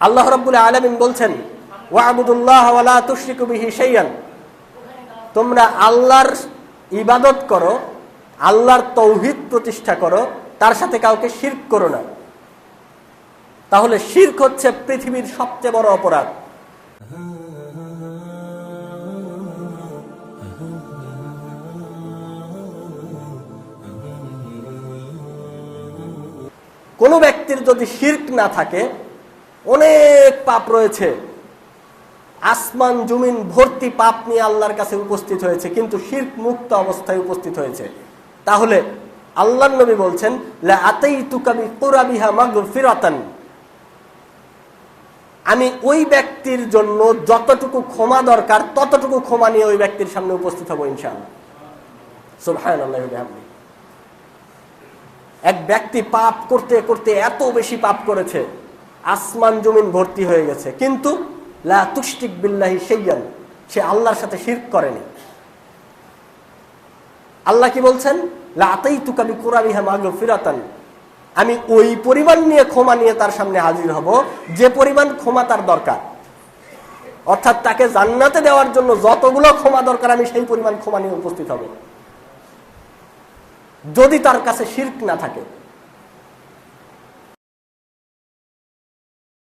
আল্লাহ রাব্বুল আলামিন বলছেন ওয়ালা তোমরা আল্লাহর ইবাদত করো, আল্লাহর তৌহিদ প্রতিষ্ঠা করো, তার সাথে কাউকে শিরক করো না। তাহলে শিরক হচ্ছে পৃথিবীর সবচেয়ে বড় অপরাধ। কোনো ব্যক্তির যদি শির্ক না থাকে অনেক পাপ রয়েছে। আসমান, জমিন, ভর্তি পাপ নিয়ে আল্লাহর কাছে উপস্থিত হয়েছে, কিন্তু শির্ক মুক্ত অবস্থায় উপস্থিত হয়েছে। তাহলে আল্লাহ নবী বলছেন আমি ওই ব্যক্তির জন্য যতটুকু ক্ষমা দরকার, ততটুকু ক্ষমা নিয়ে ওই ব্যক্তির সামনে উপস্থিত হব ইনশাআল্লাহ। এক ব্যক্তি পাপ করতে করতে এত বেশি পাপ করেছে আসমান জমিন ভর্তি হয়ে গেছে। কিন্তু লা বিল্লাহি সেইয়ান সে আল্লাহর সাথে শিরক করেনি। আল্লাহ কি বলছেন? লা আতাই তুকাবি কুরাবিহা মাগ ফিরাতান আমি ওই পরিমাণ নিয়ে ক্ষমা নিয়ে তার সামনে হাজির হব, যে পরিমাণ ক্ষমা তার দরকার। অর্থাৎ তাকে জান্নাতে দেওয়ার জন্য যতগুলো ক্ষমা দরকার, আমি সেই পরিমাণ ক্ষমা নিয়ে উপস্থিত হব। যদি তার কাছে শির্ক না থাকে